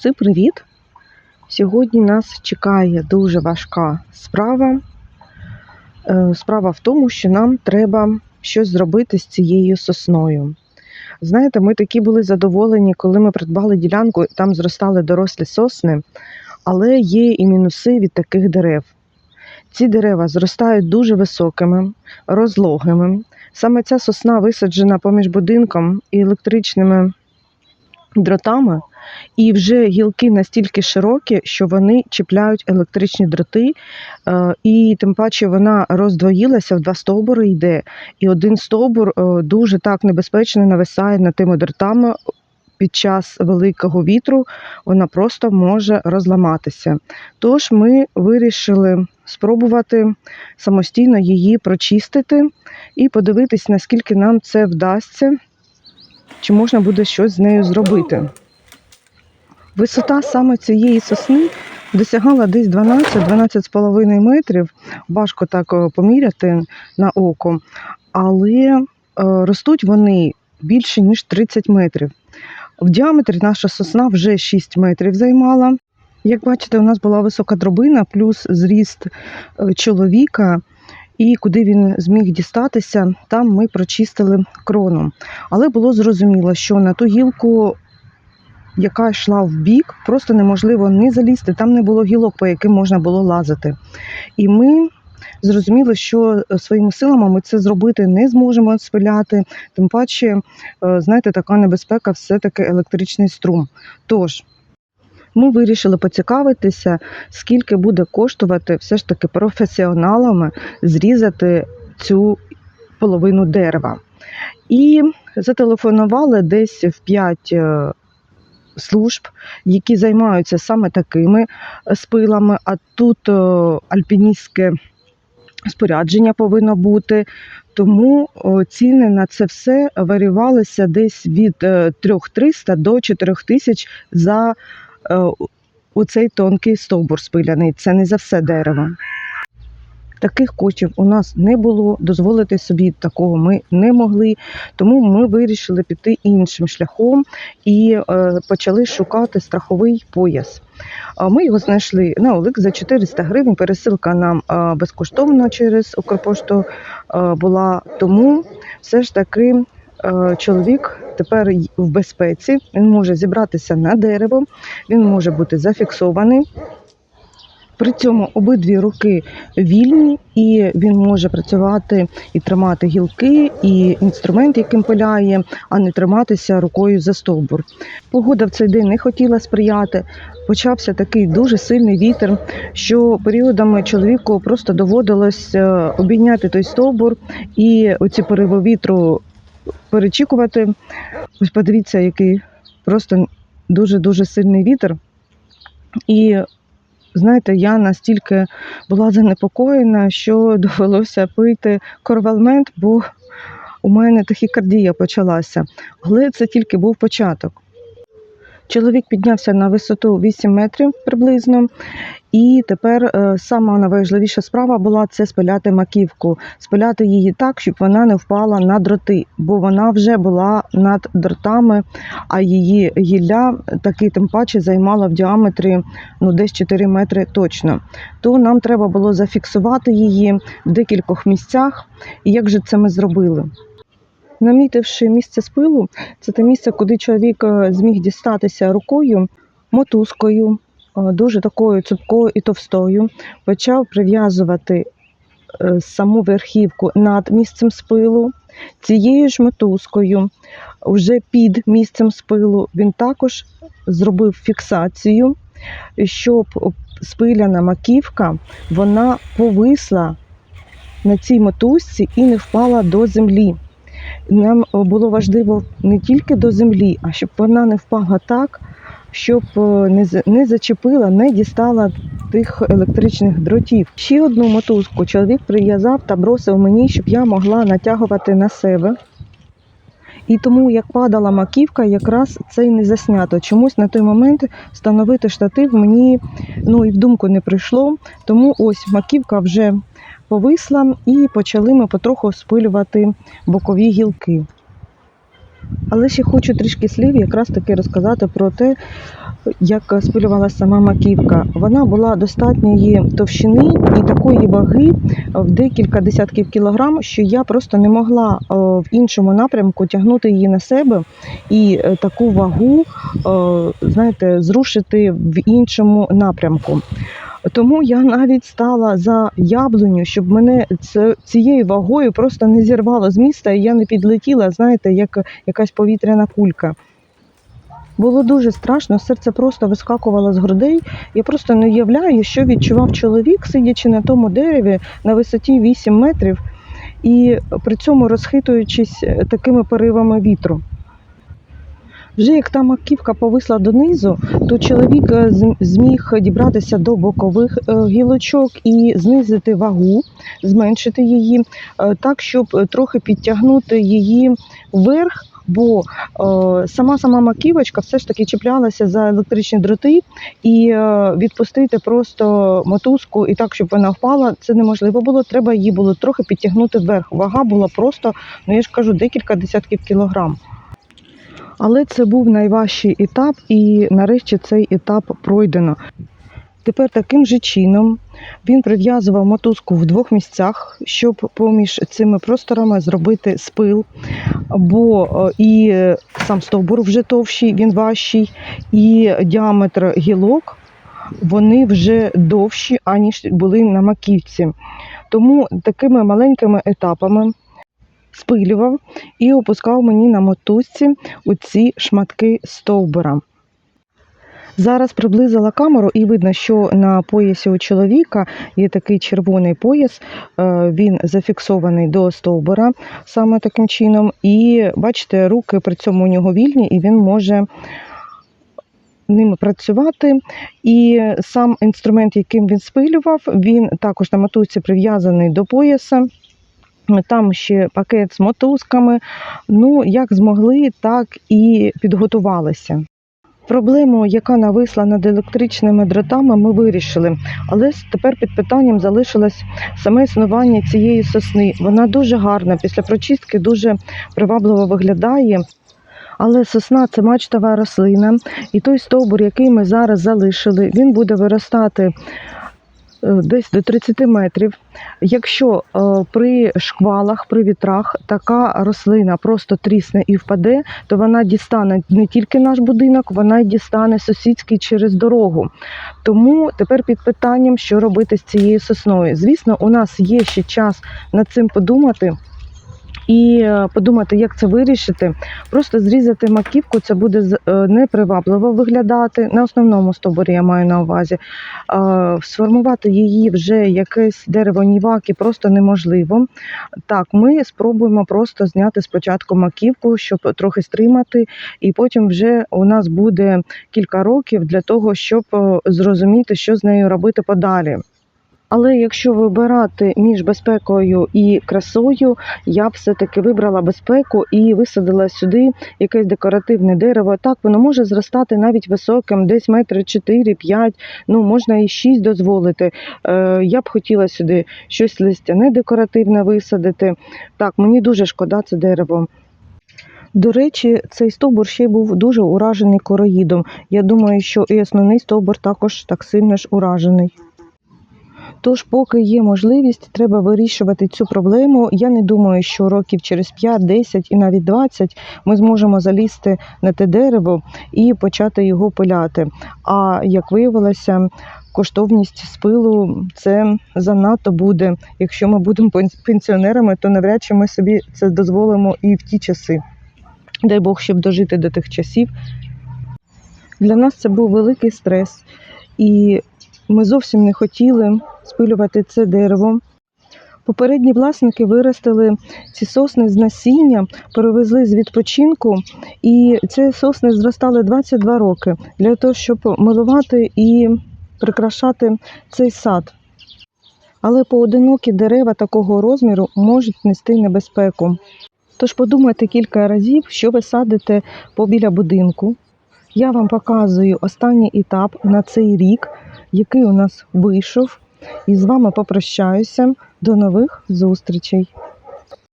Всім привіт! Сьогодні нас чекає дуже важка справа. Е, Справа в тому, що нам треба щось зробити з цією сосною. Знаєте, ми такі були задоволені, коли ми придбали ділянку, там зростали дорослі сосни, але є і мінуси від таких дерев. Ці дерева зростають дуже високими, розлогими. Саме ця сосна висаджена поміж будинком і електричними дротами, і вже гілки настільки широкі, що вони чіпляють електричні дроти, е, і тим паче вона роздвоїлася в два стовбури йде, і один стовбур е, дуже так небезпечно нависає над тими дротами. Під час великого вітру вона просто може розламатися. Тож ми вирішили спробувати самостійно її прочистити і подивитись, наскільки нам це вдасться, чи можна буде щось з нею зробити. Висота саме цієї сосни досягала десь 12-12,5 метрів. Важко так е, поміряти на око, але е, ростуть вони більше ніж 30 метрів. В діаметрі наша сосна вже 6 метрів займала. Як бачите, у нас була висока дробина, плюс зріст е, чоловіка. І куди він зміг дістатися, там ми прочистили крону. Але було зрозуміло, що на ту гілку яка йшла в бік, просто неможливо не залізти. Там не було гілок, по яким можна було лазити. І ми зрозуміли, що своїми силами ми це зробити не зможемо спиляти. Тим паче, е, знаєте, така небезпека все-таки електричний струм. Тож. Ми вирішили поцікавитися, скільки буде коштувати все ж таки професіоналами зрізати цю половину дерева. І зателефонували десь в 5 служб, які займаються саме такими е, спилами. А тут е, альпіністське спорядження повинно бути. Тому ціни на це все варювалися десь від е, 3300 до 4000 за е, оцей тонкий стовбур спиляний. Це не за все дерево. Таких коштів у нас не було, дозволити собі такого ми не могли, тому ми вирішили піти іншим шляхом і е, почали шукати страховий пояс. Ми його знайшли на Олик за 400 гривень. Пересилка нам е, безкоштовна через Укрпошту була. Тому все ж таки чоловік тепер в безпеці. Він може зібратися на дерево, він може бути зафіксований. При цьому обидві руки вільні, і він може працювати і тримати гілки, і інструмент, яким пиляє, а не триматися рукою за стовбур. Погода в цей день не хотіла сприяти. Почався такий дуже сильний вітер, що періодами чоловіку просто доводилось е, обійняти той стовбур і оці пориви вітру перечікувати. Ось подивіться, який просто дуже дуже сильний вітер. І знаєте, я настільки була занепокоєна, що довелося пити корвалмент, бо у мене тахікардія почалася. Але це тільки був початок. Чоловік піднявся на висоту 8 метрів приблизно, і тепер е, сама найважливіша справа була це спиляти маківку, спиляти її так, щоб вона не впала на дроти, бо вона вже була над дротами, а її гілля таки тим паче займала в діаметрі ну, десь 4 метри точно. То нам треба було зафіксувати її в декількох місцях. І як же це ми зробили? Намітивши місце спилу, це те місце, куди чоловік е, зміг дістатися рукою, мотузкою, е, дуже такою цупкою і товстою, почав прив'язувати е, саму верхівку над місцем спилу. Цією ж мотузкою, вже під місцем спилу, він також зробив фіксацію, щоб спиляна маківка вона повисла на цій мотузці і не впала до землі. Нам було важливо не тільки до землі, а щоб вона не впала так, щоб е, не зачепила, не дістала тих електричних дротів. Ще одну мотузку чоловік прив'язав та бросив мені, щоб я могла натягувати на себе. І тому, як падала маківка, якраз це й не заснято. Чомусь на той момент встановити штатив мені ну, і в думку не прийшло. Тому ось маківка вже повисла і почали ми потроху спилювати бокові гілки. Але ще хочу трішки слів якраз таки розказати про те, як спилювалася сама маківка. Вона була достатньої товщини і такої ваги в декілька десятків кілограм, що я просто не могла е, в іншому напрямку тягнути її на себе і е, таку вагу, е, знаєте, зрушити в іншому напрямку. Тому я навіть стала за яблуню, щоб мене цією вагою просто не зірвало з міста, і я не підлетіла, знаєте, як якась повітряна кулька. Було дуже страшно, серце просто вискакувало з грудей. Я просто не уявляю, що відчував чоловік, сидячи на тому дереві на висоті 8 метрів і при цьому розхитуючись е, такими поривами вітру. Вже як та маківка повисла донизу, то чоловік е, зміг дібратися до бокових е, гілочок і знизити вагу, зменшити її, е, так, щоб трохи підтягнути її вверх, бо сама сама маківочка все ж таки чіплялася за електричні дроти, і відпустити просто мотузку і так, щоб вона впала, це неможливо було. Треба її було трохи підтягнути вверх. Вага була просто, ну я ж кажу, декілька десятків кілограм. Але це був найважчий етап, і нарешті цей етап пройдено. Тепер таким же чином він прив'язував мотузку в двох місцях, щоб поміж цими просторами зробити спил, бо е, і е, сам стовбур вже товщий, він важчий, і діаметр гілок вони вже довші, аніж були на маківці. Тому такими маленькими етапами спилював і опускав мені на мотузці ці шматки стовбура. Зараз приблизила камеру і видно, що на поясі у чоловіка є такий червоний пояс, е, він зафіксований до стовбура саме таким чином. І бачите, руки при цьому у нього вільні, і він може ними працювати. І сам інструмент, яким він спилював, він також на мотузці прив'язаний до пояса. Там ще пакет з мотузками. Ну, як змогли, так і підготувалися. Проблему, яка нависла над електричними дротами, ми вирішили. Але тепер під питанням залишилось саме існування цієї сосни. Вона дуже гарна, після прочистки дуже привабливо виглядає. Але сосна це мачтова рослина, і той стовбур, який ми зараз залишили, він буде виростати десь до 30 метрів. Якщо е, при шквалах, при вітрах така рослина просто трісне і впаде, то вона дістане не тільки наш будинок, вона й дістане сусідський через дорогу. Тому тепер під питанням, що робити з цією сосною. Звісно, у нас є ще час над цим подумати. І е, подумати, як це вирішити. Просто зрізати маківку це буде е, непривабливо виглядати. На основному стовбурі я маю на увазі. Сформувати її вже якесь дерево ніваки просто неможливо. Так, ми спробуємо просто зняти спочатку маківку, щоб трохи стримати, і потім вже у нас буде кілька років для того, щоб е, зрозуміти, що з нею робити подалі. Але якщо вибирати між безпекою і красою, я б все-таки вибрала безпеку і висадила сюди якесь декоративне дерево. Так, воно може зростати навіть високим, десь метри 4-5, ну можна і 6 дозволити. Е, я б хотіла сюди щось листяне декоративне висадити. Так, мені дуже шкода це дерево. До речі, цей стовбур ще був дуже уражений короїдом. Я думаю, що і основний стовбур також так сильно ж уражений. Тож, поки є можливість, треба вирішувати цю проблему. Я не думаю, що років через 5, 10 і навіть 20 ми зможемо залізти на те дерево і почати його пиляти. А як виявилося, коштовність спилу це занадто буде. Якщо ми будемо пенсіонерами, то навряд чи ми собі це дозволимо і в ті часи. Дай Бог, щоб дожити до тих часів. Для нас це був великий стрес, і ми зовсім не хотіли спилювати це дерево. Попередні власники виростили ці сосни з насіння, перевезли з відпочинку, і ці сосни зростали 22 роки для того, щоб милувати і прикрашати цей сад. Але поодинокі дерева такого розміру можуть нести небезпеку. Тож подумайте кілька разів, що ви садите побіля будинку. Я вам показую останній етап на цей рік, який у нас вийшов. І з вами попрощаюся. До нових зустрічей!